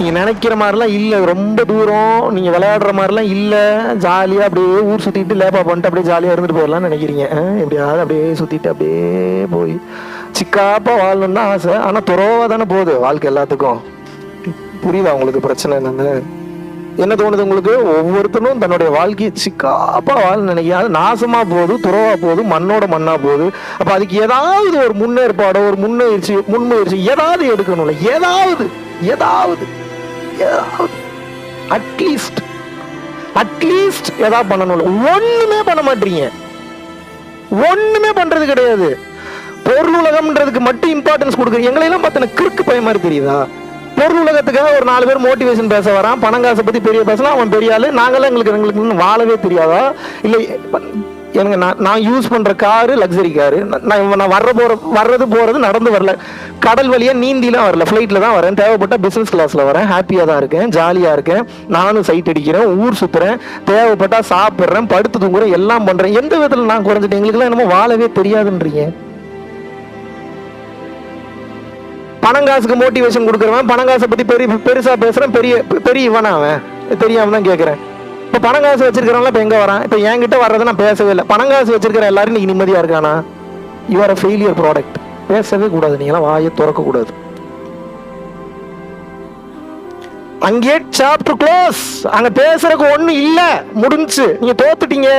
நீங்கள் நினைக்கிற மாதிரிலாம் இல்லை. ரொம்ப தூரம் நீங்கள் விளையாடுற மாதிரிலாம் இல்லை. ஜாலியாக அப்படியே ஊர் சுற்றிட்டு லேப்பா பண்ணிட்டு அப்படியே ஜாலியாக இருந்துட்டு போயிடலாம்னு நினைக்கிறீங்க. எப்படியாவது அப்படியே சுற்றிட்டு அப்படியே போய் சிக்காப்பாக வாழணும்னு தான் ஆசை. ஆனால் துறவா தானே போகுது வாழ்க்கை எல்லாத்துக்கும். புரியுதா உங்களுக்கு பிரச்சனை என்னன்னு? என்ன தோணுது உங்களுக்கு? ஒவ்வொருத்தரும் தன்னுடைய வாழ்க்கையை சிக்காப்பா வாழ் நினைக்காது நாசமா போகுது துறவா போகுது மண்ணோட மண்ணா போகுது. அப்ப அதுக்கு ஏதாவது ஒரு முன்னேற்பாடோ ஒரு முன்னெயற்சி முன்முயற்சி ஏதாவது எடுக்கணும்ல. ஏதாவது ஏதாவது. அட்லீஸ்ட் அட்லீஸ்ட் ஏதாவது பண்ணணும்ல. ஒண்ணுமே பண்ண மாட்டீங்க. ஒண்ணுமே பண்றது கிடையாது. பொருள் உலகம்ன்றதுக்கு மட்டும் இம்பார்ட்டன்ஸ் கொடுக்குறீங்க. எங்களையெல்லாம் பார்த்தன கிறுக்கு பய மாதிரி தெரியுதா? பொருள் உலகத்துக்காக ஒரு நாலு பேர் மோட்டிவேஷன் பேச வரான். பணம் காசை பத்தி பெரிய பேசலாம் அவன் பெரிய ஆளு. நாங்களாம் எங்களுக்கு எங்களுக்கு இன்னும் வாழவே தெரியாதா? இல்லை எனக்கு நான் நான் யூஸ் பண்ணுற காரு லக்ஸரி காரு நான் நான் வர்ற போகிற வர்றது போகிறது நடந்து வரல. கடல் வழியாக நீந்திலாம் வரல. ஃப்ளைட்டில் தான் வரேன். தேவைப்பட்ட பிஸ்னஸ் கிளாஸில் வரேன். ஹாப்பியாக தான் இருக்கேன். ஜாலியாக இருக்கேன். நானும் சைட் அடிக்கிறேன். ஊர் சுற்றுறேன் தேவைப்பட்டா சாப்பிட்றேன். படுத்து தூங்குறேன். எல்லாம் பண்ணுறேன் எந்த விதத்தில் நான் குறைஞ்சிட்டேன்? எங்களுக்குலாம் என்னமோ வாழவே தெரியாதுன்றீங்க. பணம் காசுக்கு மோட்டிவேஷன் கொடுக்குறவன். பணம் காசை பற்றி பெரிய பெருசாக பேசுகிறேன் பெரிய பெரிய இவனாவன் அவன். தான் கேட்குறேன் இப்ப பணம் காசு வச்சிருக்கிறவங்க இப்போ எங்க வரான்? இப்ப என்கிட்ட வர்றதை நான் பேசவே இல்லை. பணம் காசு வச்சிருக்கிற எல்லாரும் இன்னைக்கு நிம்மதியாக இருக்கானா? யூஆர் அ ஃபெயிலியர் ப்ராடக்ட் பேசவே கூடாது. நீங்களாம் வாயை திறக்க கூடாது. அங்கே சாப்டர் க்ளோஸ் அங்க பேசுறதுக்கு ஒண்ணும் இல்ல. முடிஞ்சு நீங்க தோத்துட்டீங்க.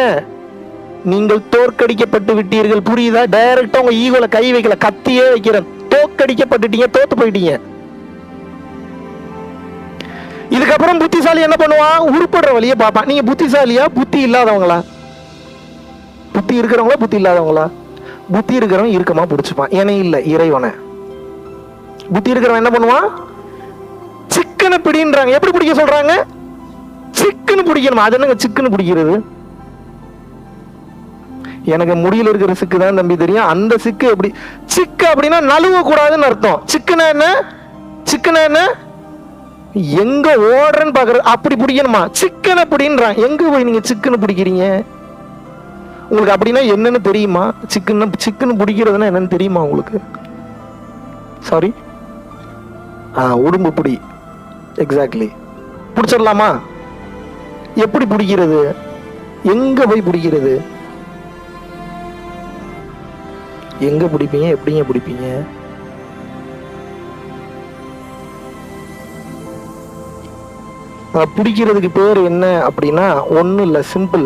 நீங்கள் தோற்கடிக்கப்பட்டு விட்டீர்கள். புரியுதா? டைரக்டா உங்க ஈகோல கை வைக்கல. கத்தியே வைக்கிறேன் தோற்கடிக்கப்பட்டுட்டீங்க. தோத்து போயிட்டீங்க. இதுக்கப்புறம் புத்திசாலி என்ன பண்ணுவான்? உருப்படுற வழியை பார்ப்பான். நீங்க புத்திசாலியா? புத்தி இல்லாதவங்களா? புத்தி இருக்கிறவங்களா? புத்தி இல்லாதவங்களா? புத்தி இருக்கிறவன் இருக்கமா பிடிச்சிப்பான். ஏனே இல்லை இறைவனை. புத்தி இருக்கிறவன் என்ன பண்ணுவான்? சிக்கனை பிடின்றாங்க. எப்படி பிடிக்க சொல்றாங்க? சிக்கன் பிடிக்கணுமா? அது என்னங்க சிக்கன் பிடிக்கிறது? எனக்கு முடியல இருக்கிற சிக்கு தான் தம்பி தெரியும். அந்த சிக்கு எப்படி? சிக்கு அப்படின்னா நழுவ கூடாதுன்னு அர்த்தம். சிக்கனா என்ன? சிக்கனா என்ன? எங்க ஓடுறேன்னு பாக்குறது அப்படி பிடிக்கணுமா? சிக்கன் அப்படின்றான் எங்க போய் நீங்க சிக்கன் பிடிக்கிறீங்க? உங்களுக்கு அப்படின்னா என்னன்னு தெரியுமா? சிக்கன் சிக்கன் பிடிக்கிறதுனா என்னன்னு தெரியுமா உங்களுக்கு? சாரி ஆ உடும்பு பிடி. எக்ஸாக்ட்லி பிடிச்சிடலாமா? எப்படி பிடிக்கிறது? எங்க போய் பிடிக்கிறது? எங்க பிடிப்பீங்க? எப்படிங்க பிடிப்பீங்க? பிடிக்கிறதுக்கு பேர் என்ன அப்படின்னா ஒன்றும் இல்லை சிம்பிள்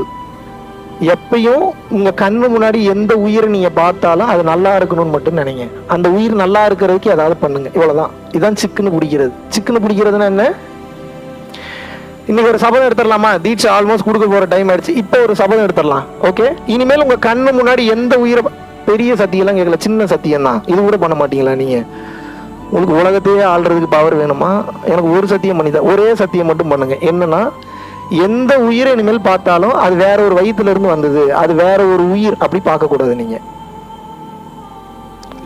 எப்பயும் உங்க கண்ணு முன்னாடி எந்த உயிரை நீங்க பார்த்தாலும் அது நல்லா இருக்கணும்னு மட்டும் நினைங்க. அந்த உயிர் நல்லா இருக்கிறதுக்கு ஏதாவது பண்ணுங்க. இவ்வளவுதான். இதான் சிக்கனு பிடிக்கிறது சிக்கனு பிடிக்கிறதுனா என்ன? இன்னைக்கு ஒரு சபதம் எடுத்துடலாமா? தீட்சை ஆல்மோஸ்ட் கொடுக்க போற டைம் ஆயிடுச்சு. இப்போ ஒரு சபதம் எடுத்துடலாம். ஓகே இனிமேல் உங்க கண்ணு முன்னாடி எந்த உயிரை பெரிய சத்தியெல்லாம் கேட்கல. சின்ன சத்தியம் தான் இது கூட பண்ண மாட்டீங்களா நீங்க? உங்களுக்கு உலகத்தையே ஆள்றதுக்கு பவர் வேணுமா? எனக்கு ஒரு சத்தியம் பண்ணிதா ஒரே சத்தியம் மட்டும் பண்ணுங்க. என்னன்னா எந்த உயிரை இனிமேல் பார்த்தாலும் அது வேற ஒரு வயித்துல இருந்து வந்தது. அது வேற ஒரு உயிர் அப்படி பார்க்க கூடாது நீங்க.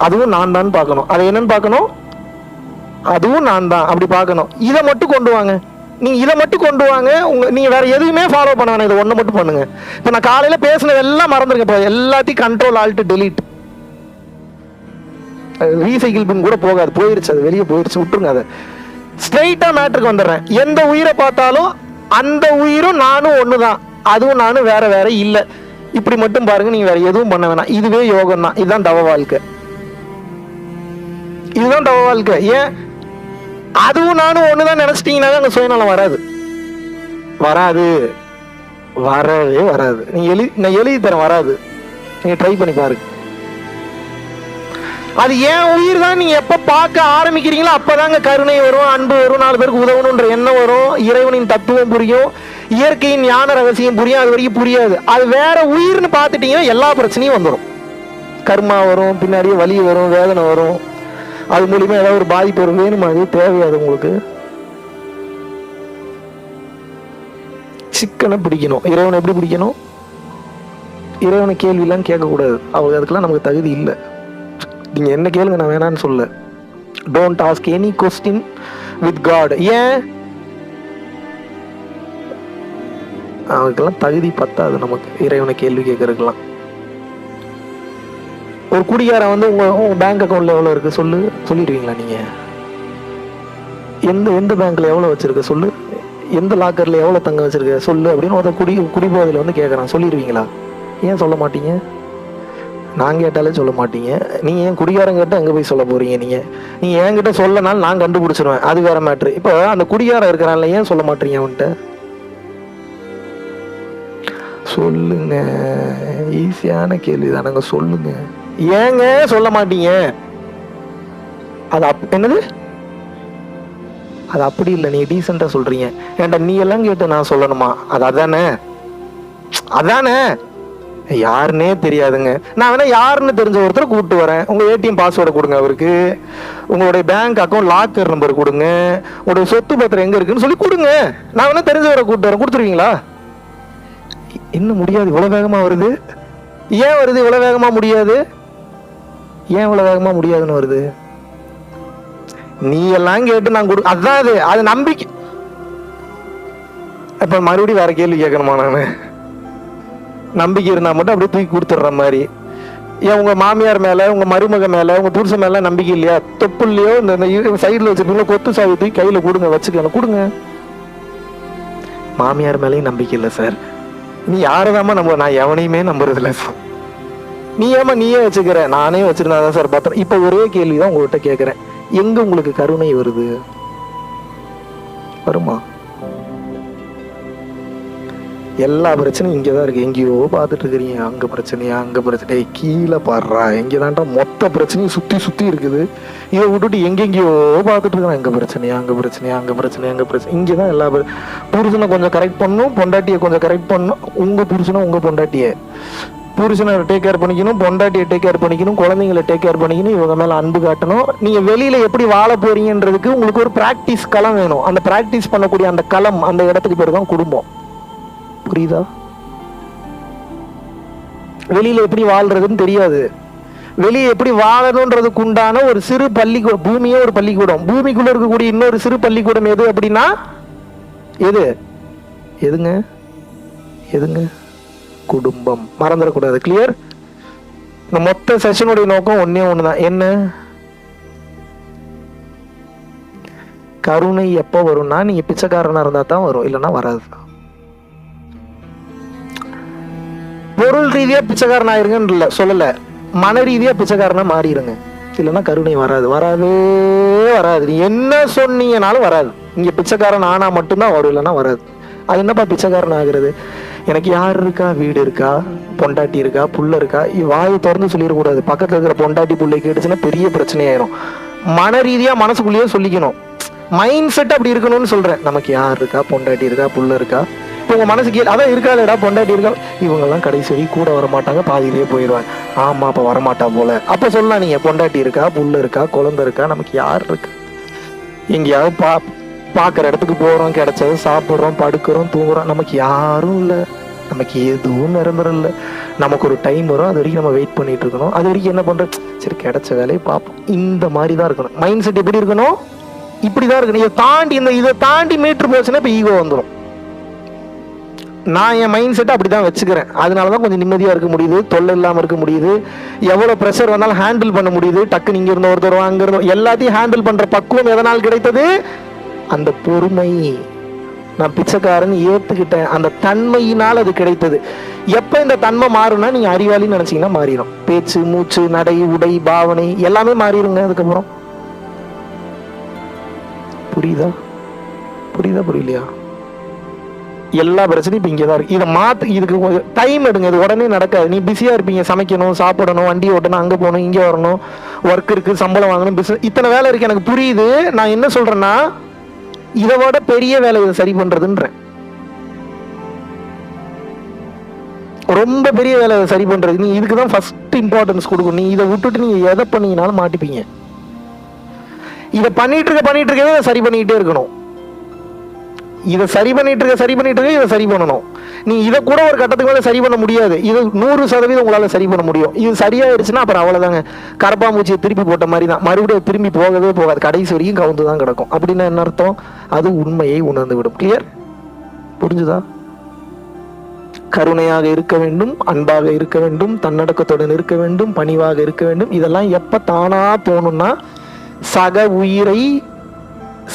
அதுவும் நான் தான் பார்க்கணும். அது என்னன்னு பார்க்கணும்? அதுவும் நான் தான். அப்படி பார்க்கணும். இதை மட்டும் கொண்டு வாங்க. நீங்கள் இதை மட்டும் கொண்டு வாங்க. உங்க நீங்கள் வேற எதுவுமே ஃபாலோ பண்ண வேணாம். இதை ஒன்று மட்டும் பண்ணுங்க. இப்போ நான் காலையில பேசுனது எல்லாம் மறந்துருங்க இப்போ எல்லாத்தையும் control alt delete recycle bin கூட போகாது. போயிருச்சு அது வெளியே போயிருச்சு. விட்டுருங்க அதை. ஸ்ட்ரைட்டா மேட்ருக்கு வந்துடுறேன். எந்த உயிரை பார்த்தாலும் அந்த உயிரும் நானும் ஒண்ணுதான். அதுவும் நானும் வேற வேற இல்ல. இப்படி மட்டும் பாருங்க நீங்க வேற எதுவும் பண்ண வேணாம். இதுவே யோகம் தான் இதுதான் தவ வாழ்க்கை. இதுதான் தவ வாழ்க்கை. ஏன்? அதுவும் நானும் ஒண்ணுதான் நினைச்சிட்டீங்கன்னா அங்க சுயநலம் வராது. வராது. வரவே வராது. நீங்க எழுதி நான் எழுதி தரேன் வராது. நீங்க ட்ரை பண்ணி பாருங்க. அது ஏன் உயிர் தான் நீங்க எப்ப பார்க்க ஆரம்பிக்கிறீங்களோ அப்பதாங்க கருணை வரும் அன்பு வரும் நாலு பேருக்கு உதவணுன்ற எண்ணம் வரும். இறைவனின் தத்துவம் புரியும் இயற்கையின் ஞான ரகசியம் புரியும் அது வரைக்கும் புரியாது. அது வேற உயிர்னு பார்த்துட்டீங்கன்னா எல்லா பிரச்சனையும் வந்துடும் கர்மா வரும் பின்னாடியே வலி வரும் வேதனை வரும். அது மூலியமா ஏதாவது ஒரு பாதிப்பு வரும். வேணுமா அது? தேவையாது உங்களுக்கு. சிக்கனை பிடிக்கணும். இறைவனை எப்படி பிடிக்கணும்? இறைவனை கேள்வியெல்லாம் கேட்கக்கூடாது. அவங்க அதுக்கெல்லாம் நமக்கு தகுதி இல்லை. நீங்க என்ன கேளுங்க நான் வேணான்னு சொல்ல don't ask any question with God ஏன்? அவனுக்கெல்லாம் தகுதி பத்தாது நமக்கு. இறைவனை கேள்வி கேட்கறதுக்கெல்லாம். ஒரு குடிகாரன் வந்து உங்க உங்க பேங்க் அக்கௌண்ட்ல எவ்வளவு இருக்கு சொல்லு? சொல்லிடுவீங்களா நீங்க? எந்த எந்த பேங்க்ல எவ்வளவு வச்சிருக்க சொல்லு? எந்த லாக்கர்ல எவ்வளவு தங்க வச்சிருக்க சொல்லு அப்படின்னு ஒருத்தன் குடி குடிபோதையில வந்து கேட்கறான் சொல்லிடுவீங்களா ஏன் சொல்ல மாட்டீங்க? நான் கேட்டாலே சொல்ல மாட்டீங்க. நீங்கள் ஏன் குடிகாரன் கேட்டு அங்கே போய் சொல்ல போறீங்க நீங்கள் நீங்கள் என்கிட்ட சொல்லனாலும் நான் கண்டுபிடிச்சிருவேன். அது வேற மேட்ரு இப்போ அந்த குடிகாரன் இருக்கிறனால ஏன் சொல்ல மாட்டீங்க அவன்கிட்ட? சொல்லுங்க. ஈஸியான கேள்வி தானங்க சொல்லுங்க. ஏங்க சொல்ல மாட்டீங்க? அது அப் என்னது? அது அப்படி இல்லை நீ டீசெண்டாக சொல்றீங்க. ஏன்டா நீ எல்லாம் கேட்டு நான் சொல்லணுமா? அது அதானே? அதானே? யாருன்னே தெரியாதுங்க. நான் வேணா யாருன்னு தெரிஞ்ச ஒருத்தரை கூப்பிட்டு வரேன். உங்க ஏடிஎம் பாஸ்வேர்டை கொடுங்க அவருக்கு. உங்களுடைய பேங்க் அக்கௌண்ட் லாக்கர் நம்பர் கொடுங்க. உங்களுடைய சொத்து பத்திரம் எங்க இருக்குன்னு சொல்லி கொடுங்க. நான் வேணா தெரிஞ்சவரை கூப்பிட்டு வரேன். கொடுத்துருவீங்களா? இன்னும் முடியாது. இவ்வளவு வேகமா வருது. ஏன் வருது? இவ்வளவு வேகமா முடியாது? ஏன் இவ்வளவு வேகமா முடியாதுன்னு வருது? நீ எல்லாம் கேட்டு நான் கொடு அதான் அது. அது நம்பிக்கை. இப்ப மறுபடியும் வேற கேள்வி கேட்கணுமா நானு? நம்பிக்கை இருந்தால் மட்டும் அப்படியே தூக்கி கொடுத்துட்ற மாதிரி. ஏன் உங்க மாமியார் மேல உங்க மருமக மேல உங்க புருஷன் மேல நம்பிக்கை இல்லையா? தொப்புலையோ இந்த சைடுல வச்சிருப்பீங்களா கொத்து சாவி தூக்கி கையில கொடுங்க வச்சுக்கணும் கொடுங்க. மாமியார் மேலேயும் நம்பிக்கை இல்லை சார் நீ யாரதாம நம்ப நான் எவனையுமே நம்புறது இல்லை சார் நீ ஏமா நீயே வச்சுக்கிற? நானே வச்சிருந்தா தான் சார் பார்த்தேன் இப்போ ஒரே கேள்வி தான் உங்ககிட்ட கேட்குறேன் எங்க உங்களுக்கு கருணை வருது? வருமா? எல்லா பிரச்சனையும் இங்கே தான் இருக்குது எங்கேயோ பார்த்துட்டு இருக்கிறீங்க அங்கே பிரச்சனையா? அங்கே பிரச்சனை. கீழே பாடுறா. இங்கே தான்டா மொத்த பிரச்சனையும் சுற்றி சுற்றி இருக்குது. இதை விட்டுட்டு எங்கெங்கேயோ பார்த்துட்டு இருக்கிறேன் அங்கே பிரச்சனையா? அங்கே பிரச்சனையா? அங்கே பிரச்சனையா? அங்கே பிரச்சனை இங்கே தான் எல்லா புருஷனை கொஞ்சம் கரெக்ட் பண்ணணும் பொண்டாட்டியை கொஞ்சம் கரெக்ட் பண்ணணும் உங்கள் புருஷனை உங்கள் பொண்டாட்டியை. புருஷனை டேக் கேர் பண்ணிக்கணும். பொண்டாட்டியை டேக் கேர் பண்ணிக்கணும். குழந்தைங்களை டேக் கேர் பண்ணிக்கணும். இவங்க மேலே அன்பு காட்டணும். நீங்கள் வெளியில் எப்படி வாழ போறீங்கன்றதுக்கு உங்களுக்கு ஒரு ப்ராக்டிஸ் களம் வேணும். அந்த ப்ராக்டிஸ் பண்ணக்கூடிய அந்த களம் அந்த இடத்துக்கு பேர் தான் குடும்பம். புரியுதா? வெளியில எப்படி வாழ்றதுன்னு தெரியாது. வெளியே எப்படி வாழணுன்றதுக்கு உண்டான ஒரு சிறு பள்ளிக்கூடம் பூமியே ஒரு பள்ளிக்கூடம். பூமிக்குள்ள இருக்கக்கூடிய இன்னொரு சிறு பள்ளிக்கூடம் எது அப்படின்னா எது? எதுங்க? எதுங்க? குடும்பம். மறந்துடக்கூடாது. கிளியர் இந்த மொத்த செஷனுடைய நோக்கம் ஒன்னே ஒண்ணுதான். என்ன? கருணை எப்போ வரும்னா நீங்க பிச்சைக்காரனா இருந்தா தான் வரும். இல்லைன்னா வராது. பொருள் ரீதியா பிச்சைக்காரன் ஆயிருங்கன்னு இல்லை சொல்லல. மன ரீதியா பிச்சைக்காரனா மாறிடுங்க இல்லைன்னா கருணை வராது. வராதே வராது. நீ என்ன சொன்னீங்கனாலும் வராது. இங்க பிச்சைக்காரன் ஆனா மட்டும்தான் வரும் இல்லைன்னா வராது. அது என்னப்பா பிச்சைக்காரன் ஆகுறது? எனக்கு யார் இருக்கா? வீடு இருக்கா? பொண்டாட்டி இருக்கா? புள்ள இருக்கா? வாயை திறந்து சொல்லிடக்கூடாது. பக்கத்துல இருக்கிற பொண்டாட்டி புள்ளை கேட்டுச்சுன்னா பெரிய பிரச்சனையாயிரும். மன ரீதியா மனசுக்குள்ளேயே சொல்லிக்கணும். மைண்ட் செட் அப்படி இருக்கணும்னு சொல்றேன். நமக்கு யார் இருக்கா? பொண்டாட்டி இருக்கா? புள்ள இருக்கா? இப்போ உங்க மனசு கேள் அதான் இருக்காளேடா பொண்டாட்டி இருக்கா? இவங்கெல்லாம் கடைசி வரைக்கும் கூட வர மாட்டாங்க பாதியிலேயே போயிடுவாங்க ஆமா அப்ப வரமாட்டா போல. அப்ப சொல்லலாம் நீங்க பொண்டாட்டி இருக்கா புல் இருக்கா குழந்தை இருக்கா நமக்கு யார் இருக்கு? எங்கேயாவது பா பார்க்குற இடத்துக்கு போறோம் கிடைச்சது சாப்பிட்றோம் படுக்கிறோம் தூங்குறோம் நமக்கு யாரும் இல்லை. நமக்கு எதுவும் நிரந்தரம் இல்லை. நமக்கு ஒரு டைம் வரும் அது வரைக்கும் நம்ம வெயிட் பண்ணிட்டு இருக்கணும். அது வரைக்கும் என்ன பண்றது? சரி கிடைச்ச வேலையை பார்ப்போம். இந்த மாதிரி தான் இருக்கணும். மைண்ட் செட் எப்படி இருக்கணும்? இப்படி தான் இருக்கணும். இதை தாண்டி இந்த இதை தாண்டி மீட்டர் போச்சுன்னா இப்போ ஈகோ வந்துடும் நான் என் மைண்ட் செட்டை அப்படி தான் வச்சுக்கிறேன். அதனால தான் கொஞ்சம் நிம்மதியாக இருக்க முடியுது தொல்லை இல்லாமல் இருக்க முடியுது எவ்வளோ ப்ரெஷர் வந்தாலும் ஹேண்டில் பண்ண முடியுது டக்குன்னு இங்கே இருந்த ஒருத்தர் அங்கே எல்லாத்தையும் ஹேண்டில் பண்ணுற பக்குவம் எதனால் கிடைத்தது? அந்த பொறுமை. நான் பிச்சைக்காரன் ஏற்றுக்கிட்டேன் அந்த தன்மையினால் அது கிடைத்தது. எப்போ இந்த தன்மை மாறும்னா நீங்கள் அறிவாளின்னு நினச்சிங்கன்னா மாறிடும். பேச்சு மூச்சு நடை உடை பாவனை எல்லாமே மாறிடுங்க அதுக்கப்புறம். புரியுதா? புரியுதா புரியலையா? எல்லா பிரச்சனையும் இப்போ இங்கே தான் இருக்குது இதை மாற்று இதுக்கு டைம் எடுங்க. இது உடனே நடக்காது. நீ பிஸியாக இருப்பீங்க. சமைக்கணும் சாப்பிடணும் வண்டி ஓட்டணும் அங்கே போகணும் இங்கே வரணும் ஒர்க் இருக்குது சம்பளம் வாங்கணும் பிஸ்னஸ் இத்தனை வேலை இருக்குது எனக்கு புரியுது. நான் என்ன சொல்கிறேன்னா இதை விட பெரிய வேலை இதை சரி பண்ணுறதுன்றேன் ரொம்ப பெரிய வேலை சரி பண்ணுறது நீ இதுக்கு தான் ஃபஸ்ட் இம்பார்ட்டன்ஸ் கொடுக்கணும். நீ இதை விட்டுட்டு நீங்கள் எதை பண்ணீங்கனாலும் மாட்டிப்பீங்க. இதை பண்ணிட்டு இருக்க பண்ணிட்டு இருக்கவே சரி பண்ணிக்கிட்டே இருக்கணும். இதை சரி பண்ணிட்டு இருக்க சரி பண்ணிட்டு இருக்க இதை சரி பண்ணணும். நீ இதை கூட ஒரு கட்டத்துக்கு மேலே சரி பண்ண முடியாது. இது நூறு சதவீதம் உங்களால் சரி பண்ண முடியும். இது சரியாயிருச்சுன்னா அப்புறம் அவ்வளோதாங்க கரப்பாம்பூச்சியை திருப்பி போட்ட மாதிரி தான் மறுபடியும் திரும்பி போகவே போகாது. கடைசி வரைக்கும் கவுந்து தான் கிடக்கும். அப்படின்னா என்ன அர்த்தம்? அது உண்மையை உணர்ந்து விடும் கிளியர் புரிஞ்சுதா? கருணையாக இருக்க வேண்டும் அன்பாக இருக்க வேண்டும் தன்னடக்கத்துடன் இருக்க வேண்டும் பணிவாக இருக்க வேண்டும். இதெல்லாம் எப்போ தானாக தோணும்னா சக உயிரை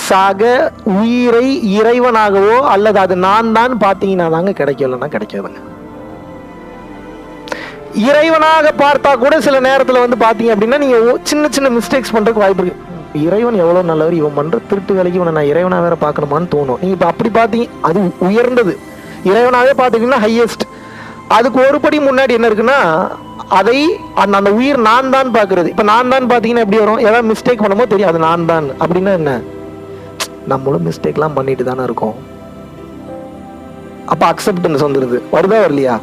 சக உயிரை இறைவனாகவோ அல்லது அது நான் தான் பார்த்தீங்கன்னா தாங்க கிடைக்கலன்னா கிடைக்காதுங்க. இறைவனாக பார்த்தா கூட சில நேரத்தில் வந்து பார்த்தீங்க அப்படின்னா நீங்கள் சின்ன சின்ன மிஸ்டேக்ஸ் பண்ணுறதுக்கு வாய்ப்பு இருக்கு. இறைவன் எவ்வளோ நல்லவர் இவன் பண்ற திருட்டு வேலைக்கு இவனை நான் இறைவனாக வேற பார்க்கணுமான்னு தோணும். நீங்கள் இப்போ அப்படி பார்த்தீங்க அது உயர்ந்தது. இறைவனாகவே பாத்தீங்கன்னா ஹையஸ்ட் அதுக்கு ஒரு படி முன்னாடி என்ன இருக்குன்னா அதை அந்த அந்த உயிர் நான் தான் பார்க்கறது. இப்போ நான் தான் பார்த்தீங்கன்னா எப்படி வரும்? ஏதாவது மிஸ்டேக் பண்ணும்போது தெரியும் அது நான் தான் அப்படின்னா என்ன? நம்மளும் மிஸ்டேக்லாம் பண்ணிட்டு தானே இருக்கோம். அப்போ அக்செப்டன்ஸ் வந்துடுது வருதா வரலையா?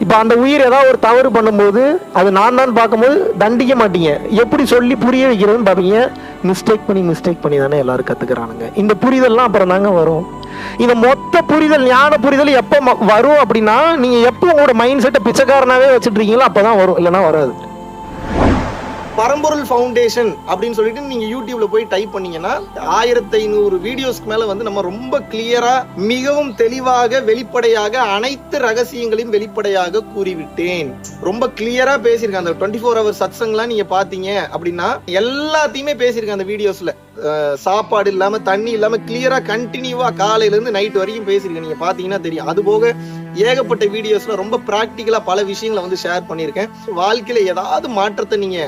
இப்போ அந்த உயிர் ஏதாவது ஒரு தவறு பண்ணும்போது அது நான் தான் பார்க்கும்போது தண்டிக்க மாட்டீங்க. எப்படி சொல்லி புரிய வைக்கிறதுன்னு பார்ப்பீங்க. மிஸ்டேக் பண்ணி மிஸ்டேக் பண்ணி தானே எல்லாரும் கற்றுக்குறானுங்க இந்த புரிதல்லாம் அப்புறம் தாங்க வரும். இந்த மொத்த புரிதல் ஞான புரிதல் எப்போ ம- வரும் அப்படின்னா நீங்கள் எப்போ உங்களோட மைண்ட் செட்டை பிச்சைக்காரனாகவே வச்சுட்டு இருக்கீங்களோ அப்பதான் வரும். இல்லைன்னா வராது. பரம்பொருள் ஃபவுண்டேஷன் அப்படின்னு சொல்லிட்டு நீங்க யூடியூப்ல போய் டைப் பண்ணீங்கன்னா ஆயிரத்தி ஐநூறு வீடியோஸ்க்கு மேல வந்து நம்ம ரொம்ப கிளியரா மிகவும் தெளிவாக வெளிப்படையாக அனைத்து ரகசியங்களையும் வெளிப்படையாக கூறிவிட்டேன். ரொம்ப கிளியரா பேசியிருக்கேன். அந்த டுவெண்ட்டி ஃபோர் ஹவர் சத்சங்லாம் நீங்க பாத்தீங்க அப்படின்னா எல்லாத்தையுமே பேசியிருக்கேன் அந்த வீடியோஸ்ல சாப்பாடு இல்லாம தண்ணி இல்லாம கிளியரா கண்டினியூவா காலையில இருந்து நைட் வரைக்கும் பேசியிருக்கேன். நீங்க பாத்தீங்கன்னா தெரியும். அது போக ஏகப்பட்ட வீடியோஸ்ல ரொம்ப பிராக்டிக்கலா பல விஷயங்களை வந்து ஷேர் பண்ணியிருக்கேன். வாழ்க்கையில ஏதாவது மாற்றத்தை நீங்க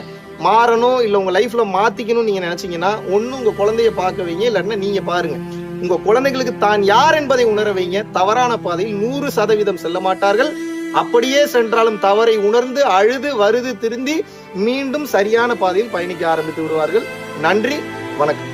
மாறணும் இல்ல உங்க லைஃப்ல மாத்திக்கணும் நீங்க நினைச்சீங்கன்னா ஒண்ணு உங்க குழந்தைய பார்க்க வைங்க இல்லைன்னா நீங்க பாருங்க. உங்க குழந்தைகளுக்கு தான் யார் என்பதை உணர வைங்க. தவறான பாதையில் நூறு சதவீதம் செல்ல மாட்டார்கள். அப்படியே சென்றாலும் தவறை உணர்ந்து அழுது வருது திருந்தி மீண்டும் சரியான பாதையில் பயணிக்க ஆரம்பித்து விடுவார்கள். நன்றி. வணக்கம்